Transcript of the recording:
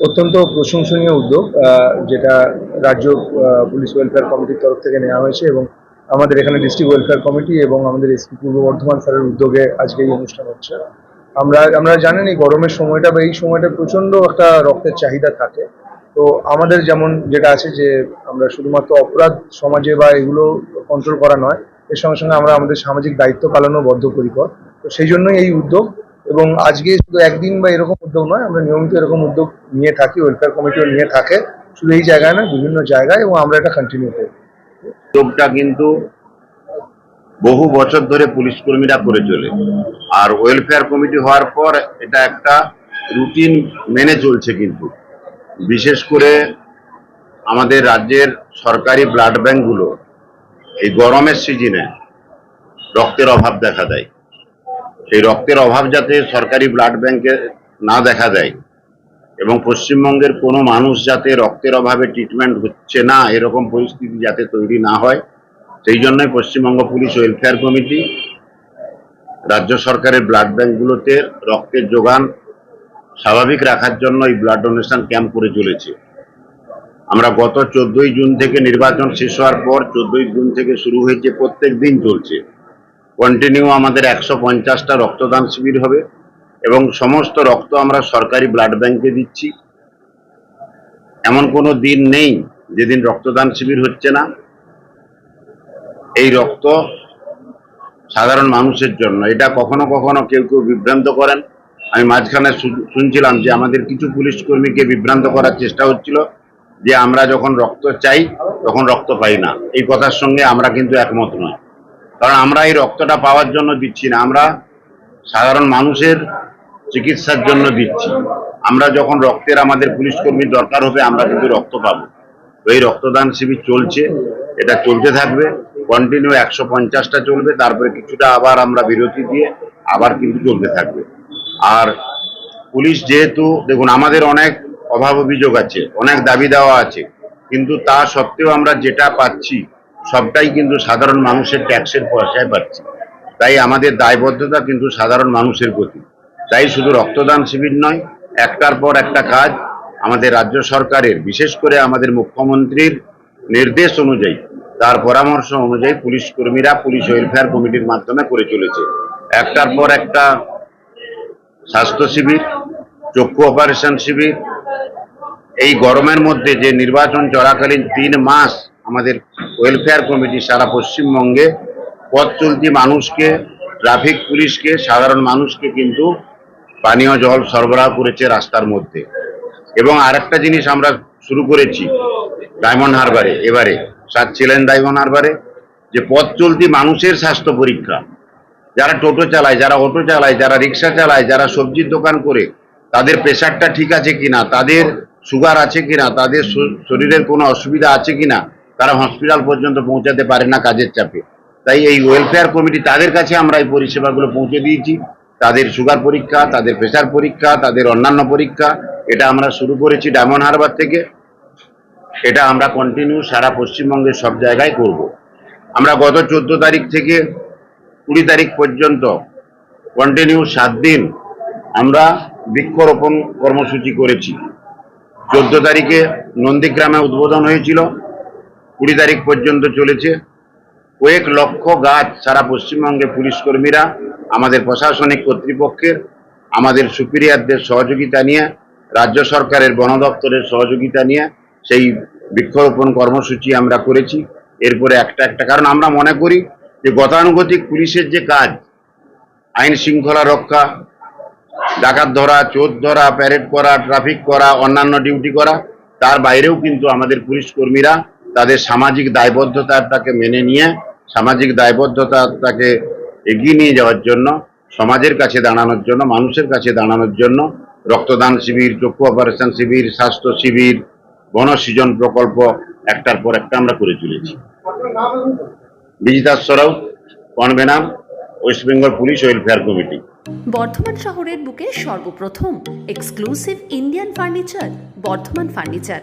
অত্যন্ত প্রশংসনীয় উদ্যোগ যেটা রাজ্য পুলিশ ওয়েলফেয়ার কমিটির তরফ থেকে নেওয়া হয়েছে এবং আমাদের এখানে ডিস্ট্রিক্ট ওয়েলফেয়ার কমিটি এবং আমাদের এসপি পূর্ব বর্ধমান স্যারের উদ্যোগে আজকে এই অনুষ্ঠান হচ্ছে। আমরা আমরা জানেন এই গরমের সময়টা বা এই সময়টা প্রচণ্ড একটা রক্তের চাহিদা থাকে। তো আমাদের যেমন যেটা আছে যে, আমরা শুধুমাত্র অপরাধ সমাজে বা এগুলো কন্ট্রোল করা নয়, এর সঙ্গে সঙ্গে আমরা আমাদের সামাজিক দায়িত্ব পালনও বদ্ধপরিকর। তো সেই জন্যই এই উদ্যোগ এবং আজকে শুধু একদিন বা এরকম উদ্যোগ নয়, আমরা নিয়মিত এরকম উদ্যোগ নিয়ে থাকি ওয়েলফেয়ার কমিটিও নিয়ে থাকে। শুধু এই জায়গায় না বিভিন্ন জায়গায় এবং আমরা এটা কন্টিনিউ করি। উদ্যোগটা কিন্তু বহু বছর ধরে পুলিশ কর্মীরা করে চলে। আর ওয়েলফেয়ার কমিটি হওয়ার পর এটা একটা রুটিন মেনে চলছে কিন্তু। বিশেষ করে আমাদের রাজ্যের সরকারি ব্লাড ব্যাঙ্কগুলো এই গরমের সিজনে রক্তের অভাব দেখা দেয়। সেই রক্তের অভাব যাতে সরকারি ব্লাড ব্যাংকে না দেখা দেয় এবং পশ্চিমবঙ্গের কোনো মানুষ যাতে রক্তের অভাবে ট্রিটমেন্ট হচ্ছে না, এরকম পরিস্থিতি যাতে তৈরি না হয়, সেই জন্যই পশ্চিমবঙ্গ পুলিশ ওয়েলফেয়ার কমিটি রাজ্য সরকারের ব্লাড ব্যাংকগুলোতে রক্তের যোগান স্বাভাবিক রাখার জন্য এই ব্লাড ডোনেশন ক্যাম্প করে চলেছে। আমরা গত চোদ্দই জুন থেকে নির্বাচন শেষ হওয়ার পর চোদ্দই জুন থেকে শুরু হয়েছে, প্রত্যেক দিন চলছে। কন্টিনিউ আমাদের একশো পঞ্চাশটা রক্তদান শিবির হবে এবং সমস্ত রক্ত আমরা সরকারি ব্লাড ব্যাংকে দিচ্ছি। এমন কোনো দিন নেই যেদিন রক্তদান শিবির হচ্ছে না। এই রক্ত সাধারণ মানুষের জন্য। এটা কখনো কখনো কেউ কেউ বিভ্রান্ত করেন। আমি মাঝখানে শুনছিলাম যে আমাদের কিছু পুলিশ কর্মীকে বিভ্রান্ত করার চেষ্টা হচ্ছিল যে আমরা যখন রক্ত চাই, তখন রক্ত পাই না। এই কথার সঙ্গে আমরা কিন্তু একমত নয়। কারণ আমরা এই রক্তটা পাওয়ার জন্য দিচ্ছি না, আমরা সাধারণ মানুষের চিকিৎসার জন্য দিচ্ছি। আমরা যখন রক্তের আমাদের পুলিশ কর্মীর দরকার হবে, আমরা কিন্তু রক্ত পাবো। এই রক্তদান শিবির চলছে, এটা চলতে থাকবে। কন্টিনিউ একশো পঞ্চাশটা চলবে, তারপরে কিছুটা আবার আমরা বিরতি দিয়ে আবার কিন্তু চলতে থাকবে। আর পুলিশ যেহেতু, দেখুন, আমাদের অনেক অভাব অভিযোগ আছে, অনেক দাবি দেওয়া আছে, কিন্তু তা সত্ত্বেও আমরা যেটা পাচ্ছি সবটাই কিন্তু সাধারণ মানুষের ট্যাক্সের পয়সায় পাচ্ছি। তাই আমাদের দায়বদ্ধতা কিন্তু সাধারণ মানুষের প্রতি। তাই শুধু রক্তদান শিবির নয়, একটার পর একটা কাজ আমাদের রাজ্য সরকারের, বিশেষ করে আমাদের মুখ্যমন্ত্রীর নির্দেশ অনুযায়ী, তার পরামর্শ অনুযায়ী পুলিশ কর্মীরা পুলিশ ওয়েলফেয়ার কমিটির মাধ্যমে করে চলেছে। একটার পর একটা স্বাস্থ্য শিবির, চক্ষু অপারেশন শিবির, এই গরমের মধ্যে যে নির্বাচন চলাকালীন তিন মাস আমাদের ওয়েলফেয়ার কমিটি সারা পশ্চিমবঙ্গে পথ চলতি মানুষকে ট্রাফিক পুলিশকে, সাধারণ মানুষকে কিন্তু পানীয় জল সরবরাহ করেছে রাস্তার মধ্যে। এবং আরেকটা জিনিস আমরা শুরু করেছি ডায়মন্ড হারবারে এবারে। সাত ছিলেন ডায়মন্ড হারবারে যে পথ চলতি মানুষের স্বাস্থ্য পরীক্ষা। যারা টোটো চালায়, যারা অটো চালায়, যারা রিক্সা চালায়, যারা সবজির দোকান করে, তাদের প্রেশারটা ঠিক আছে কিনা? তাদের সুগার আছে কিনা? তাদের শরীরের কোনো অসুবিধা আছে কিনা? তারা হসপিটাল পর্যন্ত পৌঁছাতে পারে না কাজের চাপে। তাই এই ওয়েলফেয়ার কমিটি তাদের কাছে আমরা এই পরিষেবাগুলো পৌঁছে দিয়েছি। তাদের সুগার পরীক্ষা, তাদের প্রেশার পরীক্ষা, তাদের অন্যান্য পরীক্ষা, এটা আমরা শুরু করেছি ডায়মন্ড হারবার থেকে। এটা আমরা কন্টিনিউ সারা পশ্চিমবঙ্গের সব জায়গায় করব। আমরা গত চোদ্দ তারিখ থেকে কুড়ি তারিখ পর্যন্ত কন্টিনিউ সাত দিন আমরা বৃক্ষরোপণ কর্মসূচি করেছি। চোদ্দ তারিখে নন্দীগ্রামে উদ্বোধন হয়েছিল। কুড়ি তারিখ পর্যন্ত চলেছে। কয়েক লক্ষ গাছ সারা পশ্চিমবঙ্গে পুলিশ কর্মীরা, আমাদের প্রশাসনিক কর্তৃপক্ষের, আমাদের সুপিরিয়ারদের সহযোগিতা নিয়ে, রাজ্য সরকারের বন দপ্তরের সহযোগিতা নিয়ে সেই বৃক্ষরোপণ কর্মসূচি আমরা করেছি। এরপরে একটা একটা, কারণ আমরা মনে করি যে গতানুগতিক পুলিশের যে কাজ, আইন শৃঙ্খলা রক্ষা, ডাকাত ধরা, চোর ধরা প্যারেড করা ট্রাফিক করা, অন্যান্য ডিউটি করা, তার বাইরেও কিন্তু আমাদের পুলিশ কর্মীরা তাদের সামাজিক দায়বদ্ধতাটাকে মেনে নিয়ে, সামাজিক দায়বদ্ধতাটাকে এগিয়ে নিয়ে যাওয়ার জন্য, সমাজের কাছে দাঁড়ানোর জন্য, মানুষের কাছে দাঁড়ানোর জন্য, রক্তদান শিবির, চক্ষু অপারেশন শিবির, স্বাস্থ্য শিবির বনসৃজন প্রকল্প একটার পর একটা আমরা করে চলেছি Bijita Sarao convener West Bengal police welfare committee. Bardhaman শহরের বুকে সর্বপ্রথম exclusive Indian furniture Bardhaman furniture